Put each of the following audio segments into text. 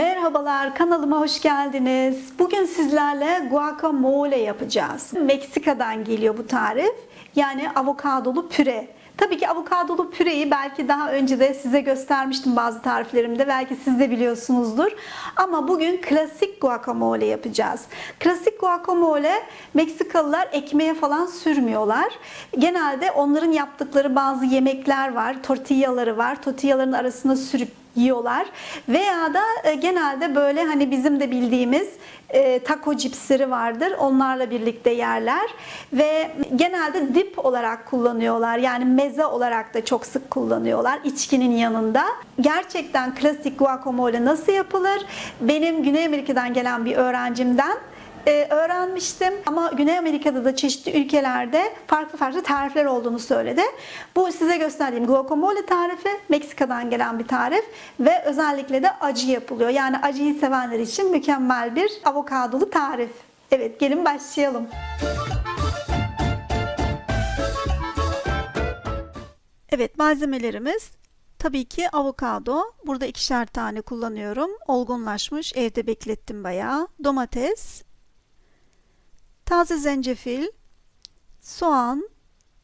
Merhabalar, kanalıma hoş geldiniz. Bugün sizlerle guacamole yapacağız. Meksika'dan geliyor bu tarif. Yani avokadolu püre. Tabii ki avokadolu püreyi belki daha önce de size göstermiştim bazı tariflerimde. Belki siz de biliyorsunuzdur. Ama bugün klasik guacamole yapacağız. Klasik guacamole Meksikalılar ekmeğe falan sürmüyorlar. Genelde onların yaptıkları bazı yemekler var. Tortillaları var. Tortillaların arasına sürüp yiyorlar. Veya da e, genelde böyle hani bizim de bildiğimiz e, taco cipsleri vardır. Onlarla birlikte yerler ve genelde dip olarak kullanıyorlar. Yani meze olarak da çok sık kullanıyorlar içkinin yanında. Gerçekten klasik guacamole nasıl yapılır? Benim Güney Amerika'dan gelen bir öğrencimden e, öğrenmiştim. Ama Güney Amerika'da da çeşitli ülkelerde farklı farklı tarifler olduğunu söyledi. Bu size gösterdiğim guacamole tarifi Meksika'dan gelen bir tarif ve özellikle de acı yapılıyor. Yani acıyı sevenler için mükemmel bir avokadolu tarif. Evet gelin başlayalım. Evet malzemelerimiz tabii ki avokado. Burada ikişer tane kullanıyorum. Olgunlaşmış. Evde beklettim bayağı. Domates, taze zencefil, soğan,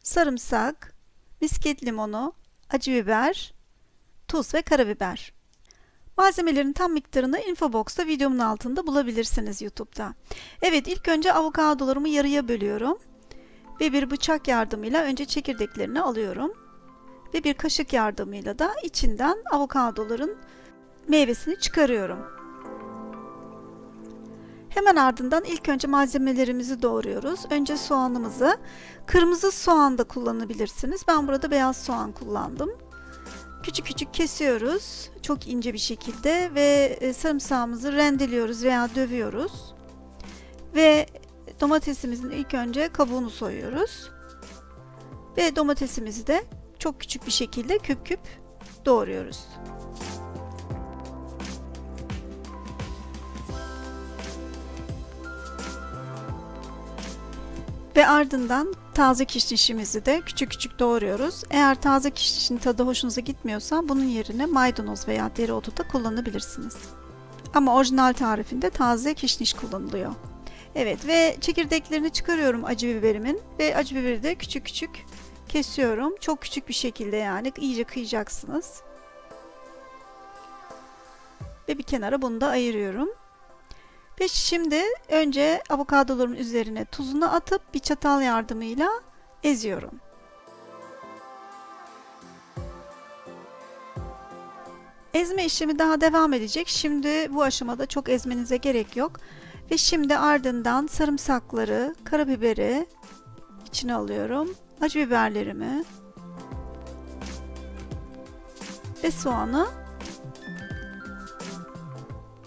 sarımsak, misket limonu, acı biber, tuz ve karabiber. Malzemelerin tam miktarını infobox'ta videomun altında bulabilirsiniz YouTube'da. Evet ilk önce avokadolarımı yarıya bölüyorum ve bir bıçak yardımıyla önce çekirdeklerini alıyorum ve bir kaşık yardımıyla da içinden avokadoların meyvesini çıkarıyorum. Hemen ardından ilk önce malzemelerimizi doğruyoruz. Önce soğanımızı, kırmızı soğan da kullanabilirsiniz. Ben burada beyaz soğan kullandım. Küçük küçük kesiyoruz. Çok ince bir şekilde ve e, sarımsağımızı rendeliyoruz veya dövüyoruz. Ve domatesimizin ilk önce kabuğunu soyuyoruz. Ve domatesimizi de çok küçük bir şekilde küp küp doğruyoruz. Ve ardından taze kişnişimizi de küçük küçük doğruyoruz. Eğer taze kişnişin tadı hoşunuza gitmiyorsa bunun yerine maydanoz veya dereotu da kullanabilirsiniz. Ama orijinal tarifinde taze kişniş kullanılıyor. Evet ve çekirdeklerini çıkarıyorum acı biberimin ve acı biberi de küçük küçük kesiyorum. Çok küçük bir şekilde yani iyice kıyacaksınız. Ve bir kenara bunu da ayırıyorum. Ve şimdi önce avokadoların üzerine tuzunu atıp bir çatal yardımıyla eziyorum. Ezme işlemi daha devam edecek. Şimdi bu aşamada çok ezmenize gerek yok. Ve şimdi ardından sarımsakları, karabiberi içine alıyorum. Acı biberlerimi ve soğanı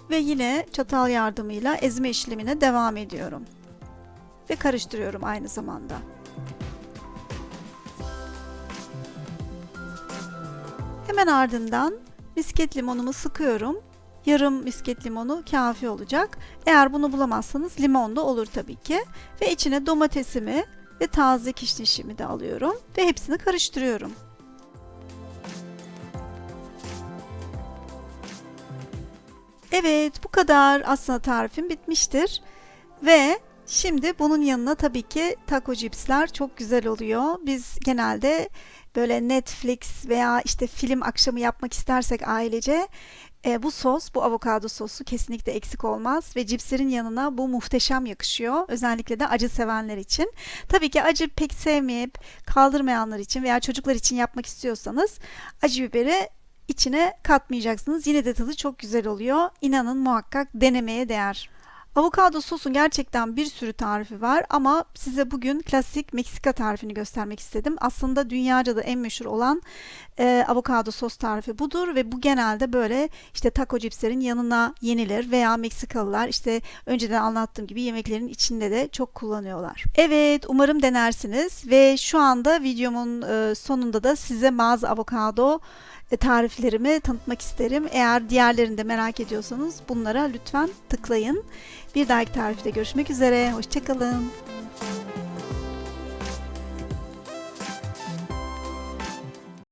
ve yine çatal yardımıyla ezme işlemine devam ediyorum. Ve karıştırıyorum aynı zamanda. Hemen ardından misket limonumu sıkıyorum. Yarım misket limonu kafi olacak. Eğer bunu bulamazsanız limon da olur tabii ki. Ve içine domatesimi ve taze kişnişimi de alıyorum ve hepsini karıştırıyorum. Evet bu kadar aslında tarifim bitmiştir. Ve şimdi bunun yanına tabii ki taco cipsler çok güzel oluyor. Biz genelde böyle Netflix veya işte film akşamı yapmak istersek ailece e, bu sos, bu avokado sosu kesinlikle eksik olmaz ve cipslerin yanına bu muhteşem yakışıyor. Özellikle de acı sevenler için. Tabii ki acı pek sevmeyip kaldırmayanlar için veya çocuklar için yapmak istiyorsanız acı biberi içine katmayacaksınız. Yine de tadı çok güzel oluyor. İnanın muhakkak denemeye değer. Avokado sosun gerçekten bir sürü tarifi var ama size bugün klasik Meksika tarifini göstermek istedim. Aslında dünyaca da en meşhur olan e, avokado sos tarifi budur ve bu genelde böyle işte taco cipslerin yanına yenilir veya Meksikalılar işte önceden anlattığım gibi yemeklerin içinde de çok kullanıyorlar. Evet umarım denersiniz ve şu anda videomun e, sonunda da size bazı avokado tariflerimi tanıtmak isterim. Eğer diğerlerini de merak ediyorsanız bunlara lütfen tıklayın. Bir dahaki tarifte görüşmek üzere. Hoşçakalın.